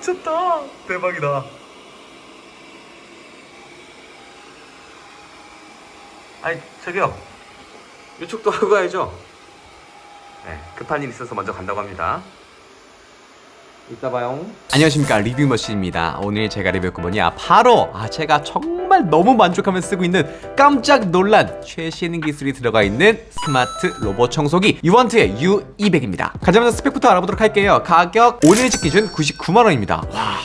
미쳤다. 대박이다. 아니 저기요. 유축도 하고 가야죠. 네, 급한 일 있어서 먼저 간다고 합니다. 이따 봐요. 안녕하십니까. 리뷰머신입니다. 오늘 제가 리뷰할 거 뭐냐 바로 아 제가 정말 너무 만족하며 쓰고 있는 깜짝 놀란 최신 기술이 들어가 있는 스마트 로봇 청소기 유원트의 U200입니다. 가자마자 스펙부터 알아보도록 할게요. 가격 오늘집 기준 99만 원입니다. 와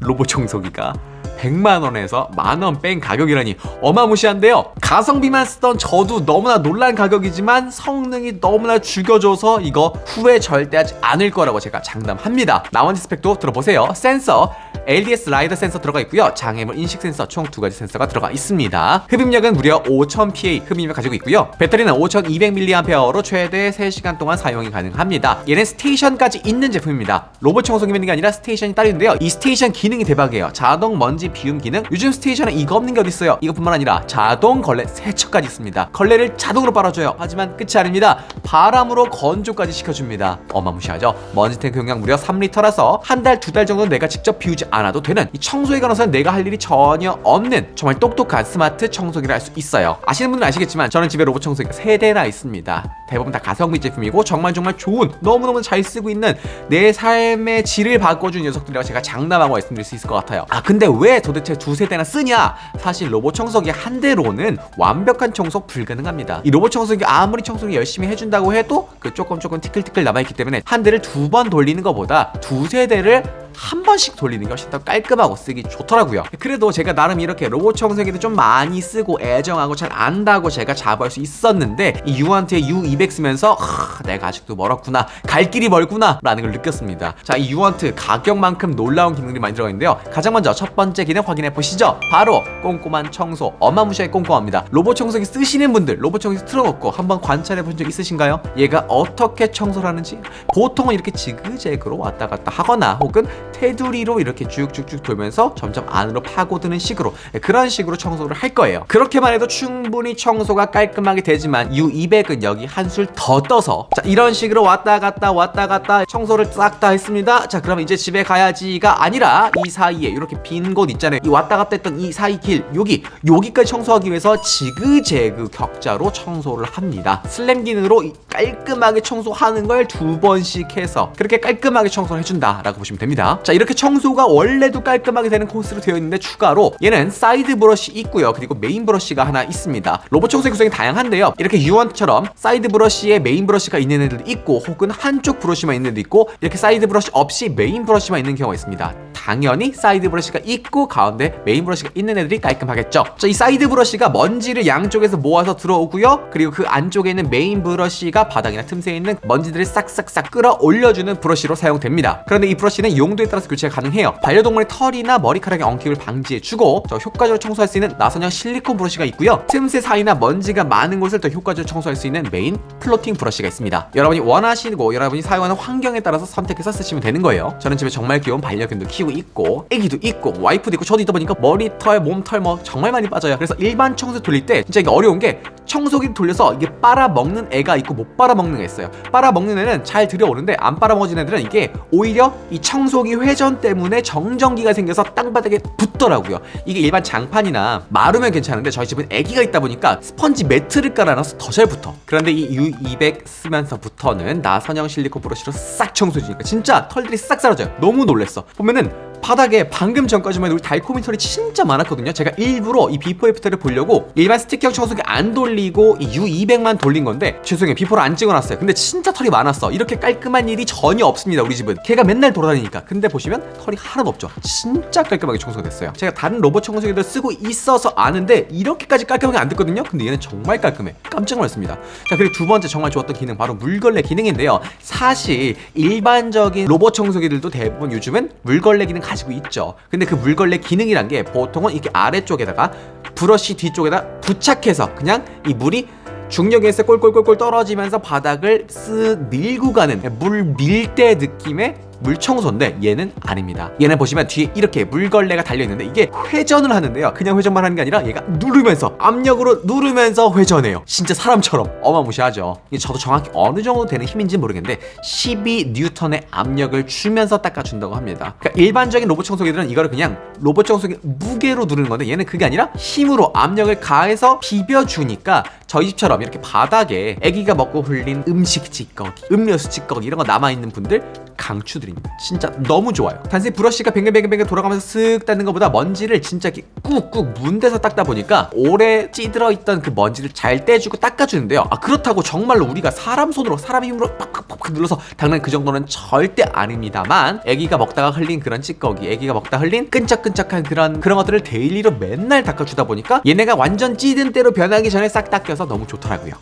로봇 청소기가 100만원에서 만원 뺀 가격이라니 어마무시한데요. 가성비만 쓰던 저도 너무나 놀란 가격이지만 성능이 너무나 죽여줘서 이거 후회 절대 하지 않을 거라고 제가 장담합니다. 나머지 스펙도 들어보세요. 센서 LDS 라이더 센서 들어가 있고요. 장애물 인식 센서 총 두 가지 센서가 들어가 있습니다. 흡입력은 무려 5000PA 흡입력 가지고 있고요. 배터리는 5200mAh로 최대 3시간 동안 사용이 가능합니다. 얘는 스테이션까지 있는 제품입니다. 로봇 청소기만 있는 게 아니라 스테이션이 따로 있는데요. 이 스테이션 기능이 대박이에요. 자동 먼지 비움 기능. 요즘 스테이션에 이거 없는 게 어딨어요? 이것뿐만 아니라 자동 걸레 세척까지 있습니다. 걸레를 자동으로 빨아줘요. 하지만 끝이 아닙니다. 바람으로 건조까지 시켜줍니다. 어마무시하죠? 먼지 탱크 용량 무려 3리터라서 한 달 두 달 정도 내가 직접 비우지 않아도 되는. 이 청소에 관해서는 내가 할 일이 전혀 없는 정말 똑똑한 스마트 청소기를 할 수 있어요. 아시는 분들은 아시겠지만 저는 집에 로봇 청소기가 3대나 있습니다. 대부분 다 가성비 제품이고 정말 정말 좋은 너무너무 잘 쓰고 있는 내 삶의 질을 바꿔준 녀석들이라고 제가 장담하고 말씀드릴 수 있을 것 같아요. 아 근데 왜 도대체 두세 대나 쓰냐? 사실 로봇 청소기 한 대로는 완벽한 청소 불가능합니다. 이 로봇 청소기 아무리 청소기 열심히 해준다고 해도 그 조금 조금 티끌티끌 남아있기 때문에 한 대를 두 번 돌리는 것보다 두세 대를 한 번씩 돌리는 게 훨씬 더 깔끔하고 쓰기 좋더라고요. 그래도 제가 나름 이렇게 로봇 청소기도 좀 많이 쓰고 애정하고 잘 안다고 제가 자부할 수 있었는데 이 유한트의 U200 쓰면서 하, 내가 아직도 멀었구나 갈 길이 멀구나 라는 걸 느꼈습니다. 자 이 유한트 가격만큼 놀라운 기능들이 많이 들어가 있는데요. 가장 먼저 첫 번째 기능 확인해 보시죠. 바로 꼼꼼한 청소 어마무시하게 꼼꼼합니다. 로봇 청소기 쓰시는 분들 로봇 청소기 틀어놓고 한번 관찰해 본 적 있으신가요? 얘가 어떻게 청소를 하는지 보통은 이렇게 지그재그로 왔다 갔다 하거나 혹은 테두리로 이렇게 쭉쭉쭉 돌면서 점점 안으로 파고드는 식으로 예, 그런 식으로 청소를 할 거예요. 그렇게만 해도 충분히 청소가 깔끔하게 되지만 U200은 여기 한술 더 떠서 자 이런 식으로 왔다 갔다 왔다 갔다 청소를 싹 다 했습니다. 자 그럼 이제 집에 가야지가 아니라 이 사이에 이렇게 빈 곳 있잖아요. 이 왔다 갔다 했던 이 사이 길 여기 여기까지 청소하기 위해서 지그재그 격자로 청소를 합니다. 슬램 기능으로 이 깔끔하게 청소하는 걸 두 번씩 해서 그렇게 깔끔하게 청소를 해준다라고 보시면 됩니다. 자 이렇게 청소가 원래도 깔끔하게 되는 코스로 되어 있는데 추가로 얘는 사이드 브러쉬 있고요. 그리고 메인 브러쉬가 하나 있습니다. 로봇 청소기 구성이 다양한데요. 이렇게 유언처럼 사이드 브러쉬에 메인 브러쉬가 있는 애들도 있고 혹은 한쪽 브러쉬만 있는 애도 있고 이렇게 사이드 브러쉬 없이 메인 브러쉬만 있는 경우가 있습니다. 당연히 사이드 브러쉬가 있고 가운데 메인 브러쉬가 있는 애들이 깔끔하겠죠. 자, 이 사이드 브러쉬가 먼지를 양쪽에서 모아서 들어오고요. 그리고 그 안쪽에 있는 메인 브러쉬가 바닥이나 틈새에 있는 먼지들을 싹싹싹 끌어올려주는 브러쉬로 사용됩니다. 그런데 이 브러쉬는 용도 에 따라서 교체가 가능해요. 반려동물의 털이나 머리카락의 엉킴을 방지해주고 저 효과적으로 청소할 수 있는 나선형 실리콘 브러쉬가 있고요. 틈새 사이나 먼지가 많은 곳을 더 효과적으로 청소할 수 있는 메인 플로팅 브러쉬가 있습니다. 여러분이 원하시고 여러분이 사용하는 환경에 따라서 선택해서 쓰시면 되는 거예요. 저는 집에 정말 귀여운 반려견도 키우고 있고 애기도 있고 와이프도 있고 저도 있다 보니까 머리털, 몸털 뭐 정말 많이 빠져요. 그래서 일반 청소 돌릴 때 진짜 이게 어려운 게 청소기 돌려서 이게 빨아먹는 애가 있고 못 빨아먹는 애 있어요. 빨아먹는 애는 잘 들여오는데 안 빨아먹어진 애들은 이게 오히려 이 청소기 회전 때문에 정전기가 생겨서 땅바닥에 붙더라고요. 이게 일반 장판이나 마르면 괜찮은데 저희 집은 애기가 있다 보니까 스펀지 매트를 깔아놔서 더 잘 붙어. 그런데 이 U200 쓰면서부터는 나선형 실리콘 브러쉬로 싹 청소해주니까 진짜 털들이 싹 사라져요. 너무 놀랬어. 보면은 바닥에 방금 전까지만 해도 우리 달콤이 털이 진짜 많았거든요. 제가 일부러 이 비포 애프터를 보려고 일반 스틱형 청소기 안 돌리고 이 U200만 돌린 건데 죄송해요. 비포를 안 찍어놨어요. 근데 진짜 털이 많았어. 이렇게 깔끔한 일이 전혀 없습니다. 우리 집은. 걔가 맨날 돌아다니니까. 근데 보시면 털이 하나도 없죠. 진짜 깔끔하게 청소가 됐어요. 제가 다른 로봇 청소기들 쓰고 있어서 아는데 이렇게까지 깔끔하게 안 됐거든요. 근데 얘는 정말 깔끔해. 깜짝 놀랐습니다. 자 그리고 두 번째 정말 좋았던 기능 바로 물걸레 기능인데요. 사실 일반적인 로봇 청소기들도 대부분 요즘은 물걸레 기능 가지고 있죠. 근데 그 물걸레 기능이란 게 보통은 이렇게 아래쪽에다가 브러쉬 뒤쪽에다 부착해서 그냥 이 물이 중력에서 꼴꼴꼴꼴 떨어지면서 바닥을 쓱 밀고 가는 물 밀대 느낌의 물 청소인데 얘는 아닙니다. 얘는 보시면 뒤에 이렇게 물걸레가 달려 있는데 이게 회전을 하는데요. 그냥 회전만 하는 게 아니라 얘가 누르면서 압력으로 누르면서 회전해요. 진짜 사람처럼 어마무시하죠. 이게 저도 정확히 어느 정도 되는 힘인지 는 모르겠는데 12 뉴턴의 압력을 주면서 닦아준다고 합니다. 그러니까 일반적인 로봇 청소기들은 이거를 그냥 로봇 청소기 무게로 누르는 건데 얘는 그게 아니라 힘으로 압력을 가해서 비벼주니까 저희 집처럼 이렇게 바닥에 아기가 먹고 흘린 음식 찌꺼기, 음료수 찌꺼기 이런 거 남아있는 분들 강추드립니다. 진짜 너무 좋아요. 단순히 브러쉬가 뱅글뱅글뱅글 돌아가면서 쓱 닦는 것보다 먼지를 진짜 꾹꾹 문대서 닦다 보니까 오래 찌들어 있던 그 먼지를 잘 떼주고 닦아주는데요. 아 그렇다고 정말로 우리가 사람 손으로 사람 힘으로 팍팍팍 눌러서 닦는 그 정도는 절대 아닙니다만 아기가 먹다가 흘린 그런 찌꺼기, 아기가 먹다 흘린 끈적끈적한 그런 그런 것들을 데일리로 맨날 닦아주다 보니까 얘네가 완전 찌든 때로 변하기 전에 싹 닦여서 너무 좋더라고요.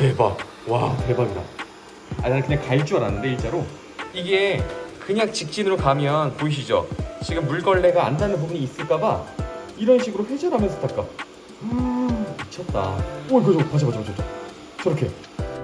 대박. 와 대박이다. 아 나는 그냥 갈 줄 알았는데 일자로 이게 그냥 직진으로 가면 보이시죠? 지금 물걸레가 안 닿는 부분이 있을까봐 이런 식으로 회전하면서 닦아. 음, 미쳤다. 오 이거 저 봐봐 봐봐 봐봐. 저렇게.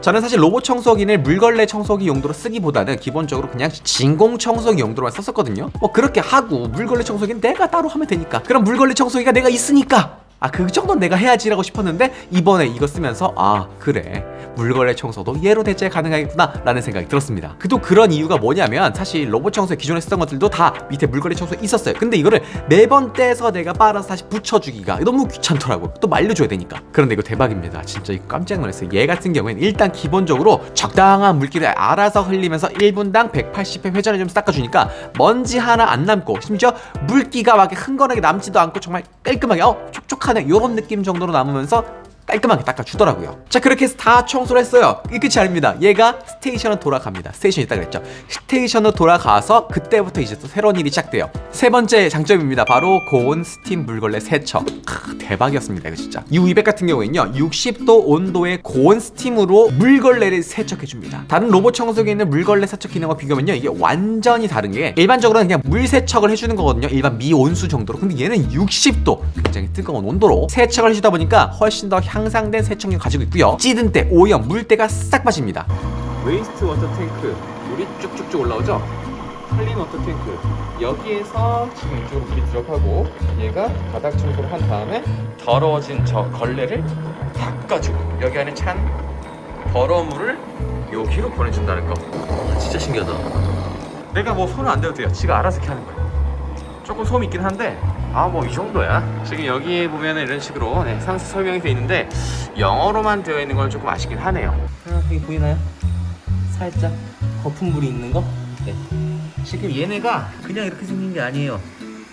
저는 사실 로봇 청소기를 물걸레 청소기 용도로 쓰기보다는 기본적으로 그냥 진공 청소기 용도로만 썼었거든요. 뭐 그렇게 하고 물걸레 청소기는 내가 따로 하면 되니까. 그럼 물걸레 청소기가 내가 있으니까. 아, 그 정도는 내가 해야지라고 싶었는데 이번에 이거 쓰면서 아, 그래. 물걸레 청소도 얘로 대체 가능하겠구나 라는 생각이 들었습니다. 그도 그런 이유가 뭐냐면 사실 로봇 청소에 기존에 쓰던 것들도 다 밑에 물걸레 청소에 있었어요. 근데 이거를 매번 떼서 내가 빨아서 다시 붙여주기가 너무 귀찮더라고. 또 말려줘야 되니까. 그런데 이거 대박입니다. 진짜 이거 깜짝 놀랐어요. 얘 같은 경우에는 일단 기본적으로 적당한 물기를 알아서 흘리면서 1분당 180회 회전을 좀 닦아주니까 먼지 하나 안 남고 심지어 물기가 막 흥건하게 남지도 않고 정말 깔끔하게 어 촉촉하네 이런 느낌 정도로 남으면서 깔끔하게 닦아주더라고요. 자 그렇게 해서 다 청소를 했어요. 이 끝이 아닙니다. 얘가 스테이션으로 돌아갑니다. 스테이션 있다 그랬죠. 스테이션으로 돌아가서 그때부터 이제 또 새로운 일이 시작돼요. 세 번째 장점입니다. 바로 고온 스팀 물걸레 세척. 크, 대박이었습니다. 이거 진짜. U200 같은 경우에는요. 60도 온도의 고온 스팀으로 물걸레를 세척해줍니다. 다른 로봇 청소기에 있는 물걸레 세척 기능과 비교하면요. 이게 완전히 다른 게 일반적으로는 그냥 물 세척을 해주는 거거든요. 일반 미온수 정도로. 근데 얘는 60도 굉장히 뜨거운 온도로 세척을 해주다 보니까 훨씬 더 향 상된 세척력을 가지고 있고요. 찌든 때, 오염, 물때가 싹 빠집니다. 웨이스트 워터 탱크 물이 쭉쭉쭉 올라오죠? 클린 워터 탱크 여기에서 지금 이쪽으로 물이 들어가고 얘가 바닥 청소를 한 다음에 더러워진 저 걸레를 닦아주고 여기 안에 찬 더러운 물을 여기로 보내준다는 거 아, 진짜 신기하다 내가 뭐 손은 안 대도 돼요 지가 알아서 이렇게 하는 거예요 조금 소음이 있긴 한데 아 뭐 이 정도야 지금 여기에 보면 이런 식으로 네, 상세 설명이 돼 있는데 영어로만 되어 있는 건 조금 아쉽긴 하네요 아, 여기 보이나요? 살짝 거품물이 있는 거? 네. 지금 얘네가 그냥 이렇게 생긴 게 아니에요.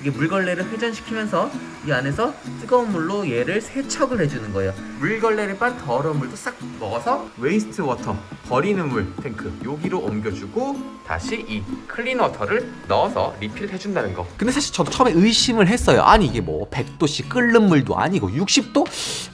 이게 물걸레를 회전시키면서 이 안에서 뜨거운 물로 얘를 세척을 해주는 거예요. 물걸레를 빤 더러운 물도 싹 먹어서 웨이스트 워터 버리는 물 탱크 여기로 옮겨주고 다시 이 클린 워터를 넣어서 리필 해준다는 거 근데 사실 저도 처음에 의심을 했어요. 아니 이게 뭐 100도씨 끓는 물도 아니고 60도?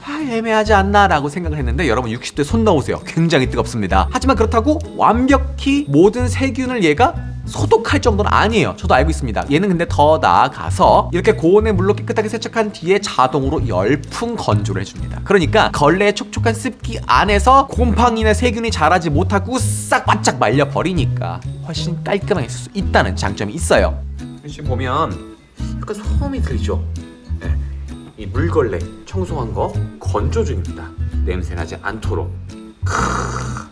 아 애매하지 않나 라고 생각을 했는데 여러분 60도에 손 넣으세요. 굉장히 뜨겁습니다. 하지만 그렇다고 완벽히 모든 세균을 얘가 소독할 정도는 아니에요. 저도 알고 있습니다. 얘는 근데 더 나아가서 이렇게 고온의 물로 깨끗하게 세척한 뒤에 자동으로 열풍 건조를 해줍니다. 그러니까 걸레의 촉촉한 습기 안에서 곰팡이나 세균이 자라지 못하고 싹 바짝 말려 버리니까 훨씬 깔끔하게 쓸 수 있다는 장점이 있어요. 지금 보면 약간 소음이 들리죠 네. 이 물걸레 청소한 거 건조 중입니다 냄새 나지 않도록 크으,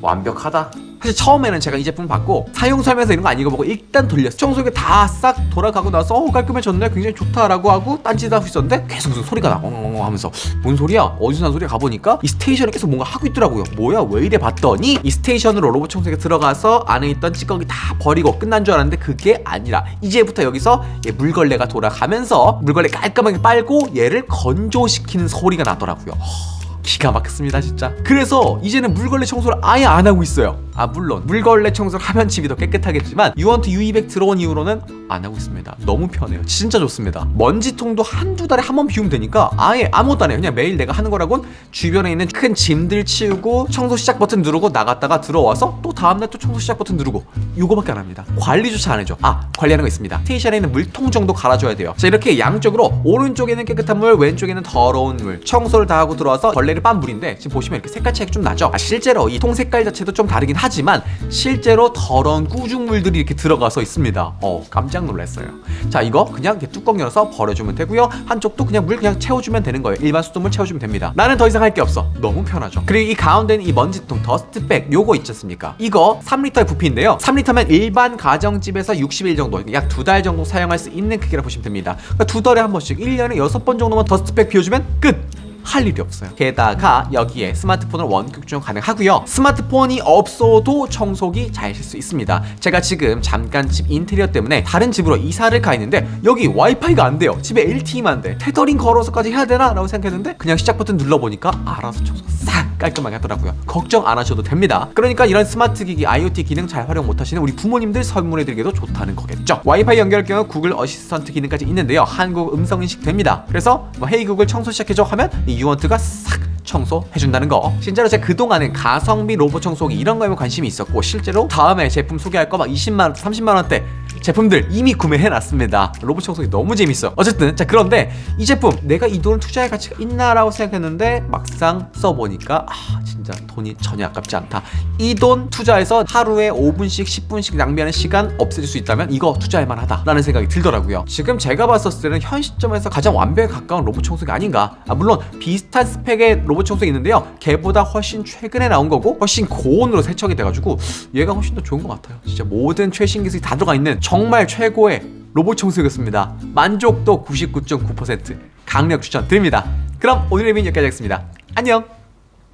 완벽하다 사실 처음에는 제가 이 제품 받고 사용 설명서 이런 거 안 읽어보고 일단 돌렸어요. 청소기 다 싹 돌아가고 나서 어 깔끔해졌네 굉장히 좋다라고 하고 딴짓 하고 있었는데 계속 무슨 소리가 나. 엉엉엉 하면서. 뭔 소리야? 어디서 난 소리야. 가보니까 이 스테이션에 계속 뭔가 하고 있더라고요. 뭐야? 왜 이래 봤더니 이 스테이션으로 로봇 청소기가 들어가서 안에 있던 찌꺼기 다 버리고 끝난 줄 알았는데 그게 아니라 이제부터 여기서 얘 물걸레가 돌아가면서 물걸레 깔끔하게 빨고 얘를 건조시키는 소리가 나더라고요. 허, 기가 막혔습니다 진짜. 그래서 이제는 물걸레 청소를 아예 안 하고 있어요. 아 물론. 물걸레 청소를 하면 집이 더 깨끗하겠지만 유원트 U200 들어온 이후로는 안 하고 있습니다. 너무 편해요. 진짜 좋습니다. 먼지통도 한두 달에 한 번 비우면 되니까 아예 아무것도 안 해요. 그냥 매일 내가 하는 거라곤 주변에 있는 큰 짐들 치우고 청소 시작 버튼 누르고 나갔다가 들어와서 또 다음날 또 청소 시작 버튼 누르고 요거밖에 안 합니다. 관리조차 안 해줘. 아 관리하는 거 있습니다. 스테이션에 있는 물통 정도 갈아줘야 돼요. 자 이렇게 양쪽으로 오른쪽에는 깨끗한 물 왼쪽에는 더러운 물. 청소를 다 하고 들어와서 걸레를 빤 물인데 지금 보시면 이렇게 색깔 차이가 좀 나죠? 아 실제로 이 통 색깔 자체도 좀 다르긴 하지만 실제로 더러운 꾸중물들이 이렇게 들어가서 있습니다. 어, 깜짝 놀랐어요. 자, 이거 그냥 이렇게 뚜껑 열어서 버려주면 되고요. 한쪽도 그냥 물 그냥 채워주면 되는 거예요. 일반 수돗물 채워주면 됩니다. 나는 더 이상 할 게 없어. 너무 편하죠. 그리고 이 가운데는 이 먼지통 더스트백 요거 있지 않습니까? 이거 3리터의 부피인데요. 3리터면 일반 가정집에서 60일 정도, 약 두 달 정도 사용할 수 있는 크기라 보시면 됩니다. 그러니까 두 달에 한 번씩 1년에 6번 정도만 더스트백 비워주면 끝! 할 일이 없어요. 게다가 여기에 스마트폰을 원격 충전 가능하고요. 스마트폰이 없어도 청소기 잘실수 있습니다. 제가 지금 잠깐 집 인테리어 때문에 다른 집으로 이사를 가 있는데 여기 와이파이가 안 돼요. 집에 LTE만 돼. 테더링 걸어서까지 해야 되나? 라고 생각했는데 그냥 시작 버튼 눌러보니까 알아서 청소 싹 깔끔하게 하더라고요. 걱정 안 하셔도 됩니다. 그러니까 이런 스마트 기기 IoT 기능 잘 활용 못하시는 우리 부모님들 선물해드리기도 좋다는 거겠죠. 와이파이 연결할 경우 구글 어시스턴트 기능까지 있는데요. 한국 음성 인식 됩니다. 그래서 뭐 헤이 구글 청소 시작해줘 하면 이 유원트가 싹 청소해준다는 거. 진짜로 제가 그동안은 가성비 로봇 청소기 이런 거에 관심이 있었고 실제로 다음에 제품 소개할 거 막 20만, 30만 원대 제품들 이미 구매해놨습니다. 로봇 청소기 너무 재밌어. 어쨌든 자 그런데 이 제품 내가 이 돈을 투자할 가치가 있나라고 생각했는데 막상 써보니까 아 진짜 돈이 전혀 아깝지 않다. 이 돈 투자해서 하루에 5분씩 10분씩 낭비하는 시간 없애줄 수 있다면 이거 투자할 만하다라는 생각이 들더라고요. 지금 제가 봤었을 때는 현 시점에서 가장 완벽에 가까운 로봇 청소기 아닌가. 아, 물론 비슷한 스펙의 로봇 청소기 있는데요. 걔보다 훨씬 최근에 나온 거고 훨씬 고온으로 세척이 돼가지고 얘가 훨씬 더 좋은 것 같아요. 진짜 모든 최신 기술이 다 들어가 있는 정말 최고의 로봇 청소기였습니다. 만족도 99.9% 강력 추천 드립니다. 그럼 오늘의 비는 여기까지 하겠습니다. 안녕.